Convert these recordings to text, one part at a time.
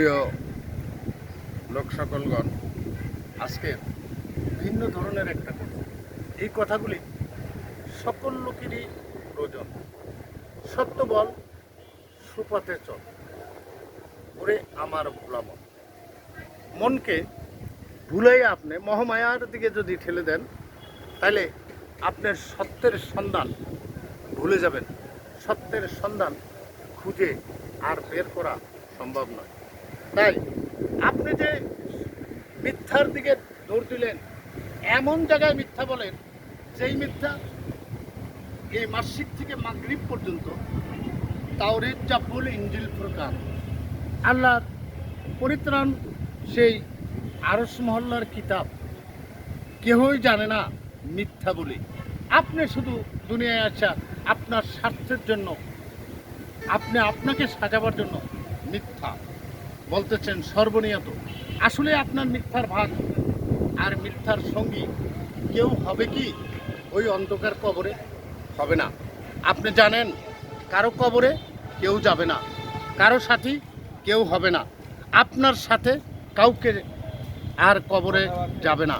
প্রিয় লোক সকলগণ আজকে ভিন্ন ধরনের একটা কথা। এই কথাগুলি সকল লোকেরই প্রয়োজন। সত্য বল সুপথে চল। ওরে আমার ভোলা মন। মনকে ভুলেই আপনি মহামায়ার দিকে যদি ঠেলে দেন তাহলে আপনার সত্যের সন্ধান ভুলে যাবেন। সত্যের সন্ধান খুঁজে আর বের করা সম্ভব নয়। তাই আপনি যে মিথ্যার দিকে দৌড় দিলেন, এমন জায়গায় মিথ্যা বলেন, যেই মিথ্যা এই মাসিক থেকে মাগরিব পর্যন্ত তাওরের জাব্বুল ইঞ্জিল প্রকার আল্লাহর পরিত্রাণ সেই আরস মহল্লার কিতাব, কেহই জানে না মিথ্যা বলে। আপনি শুধু দুনিয়ায় আসা আপনার স্বার্থের জন্য, আপনি আপনাকে সাজাবার জন্য মিথ্যা। বলতেছেন সর্বনিয়ত। আসলে আপনার মিথ্যার ভাগ আর মিথ্যার সঙ্গী কেউ হবে কি? ওই অন্ধকার কবরে হবে না। আপনি জানেন, কারও কবরে কেউ যাবে না। কারও সাথী কেউ হবে না। আপনার সাথে কাউকে আর কবরে যাবে না।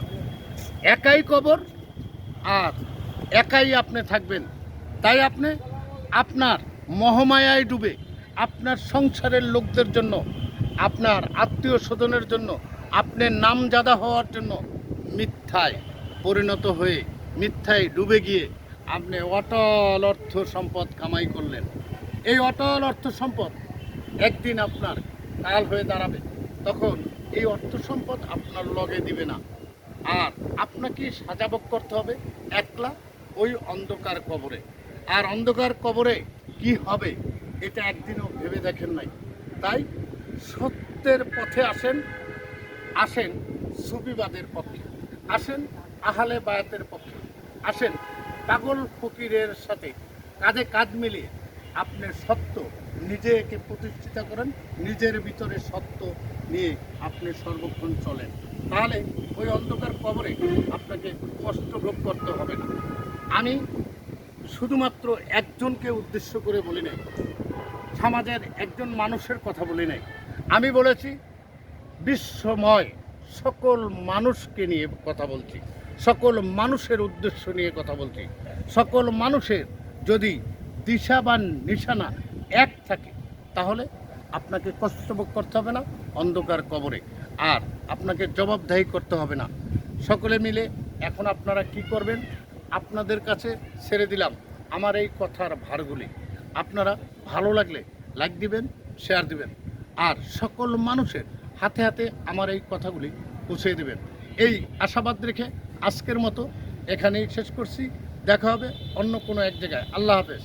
একাই কবর আর একাই আপনি থাকবেন। তাই আপনি আপনার মহামায়ায় ডুবে আপনার সংসারের লোকদের জন্য আপনার আত্মীয় স্বজনের জন্য, আপনার নামজাদা হওয়ার জন্য মিথ্যায় পরিণত হয়ে, মিথ্যায় ডুবে গিয়ে আপনি অটল অর্থ সম্পদ কামাই করলেন। এই অটল অর্থ সম্পদ একদিন আপনার কাল হয়ে দাঁড়াবে। তখন এই অর্থ সম্পদ আপনার লগে দিবে না। আর আপনাকে সাজাবক করতে হবে একলা ওই অন্ধকার কবরে। আর অন্ধকার কবরে কি হবে, এটা একদিনও ভেবে দেখেন নাই। তাই সত্যের পথে আসেন আসেন সুবিবাদের পক্ষে আসেন আহালে বায়াতের পক্ষে আসেন পাগল ফকিরের সাথে, কাঁধে কাঁধ মিলিয়ে আপনি সত্য নিজেকে প্রতিষ্ঠিত করেন, নিজের ভিতরে সত্য নিয়ে আপনি সর্বক্ষণ চলেন। তাহলে ওই অন্ধকার কবরে আপনাকে কষ্ট ভোগ করতে হবে না। আমি শুধুমাত্র একজনকে উদ্দেশ্য করে বলি নাই, সমাজের একজন মানুষের কথা বলি নাই আমি বলেছি, বিশ্বময় সকল মানুষকে নিয়ে কথা বলছি, সকল মানুষের উদ্দেশ্য নিয়ে কথা বলছি, সকল মানুষের যদি দিশা বা নিশানা এক থাকে, তাহলে আপনাকে কষ্টভোগ করতে হবে না, অন্ধকার কবরে। আর আপনাকে জবাবদাহি করতে হবে না। সকলে মিলে এখন আপনারা কি করবেন? আপনাদের কাছে ছেড়ে দিলাম আমার এই কথার ভারগুলি। আপনারা ভালো লাগলে লাইক দিবেন শেয়ার দিবেন। আর সকল মানুষের হাতে হাতে আমার এই কথাগুলি পৌঁছে দেবেন। এই আশাবাদ রেখে আজকের মতো এখানেই শেষ করছি। দেখা হবে অন্য কোনো এক জায়গায়। আল্লাহ হাফেজ।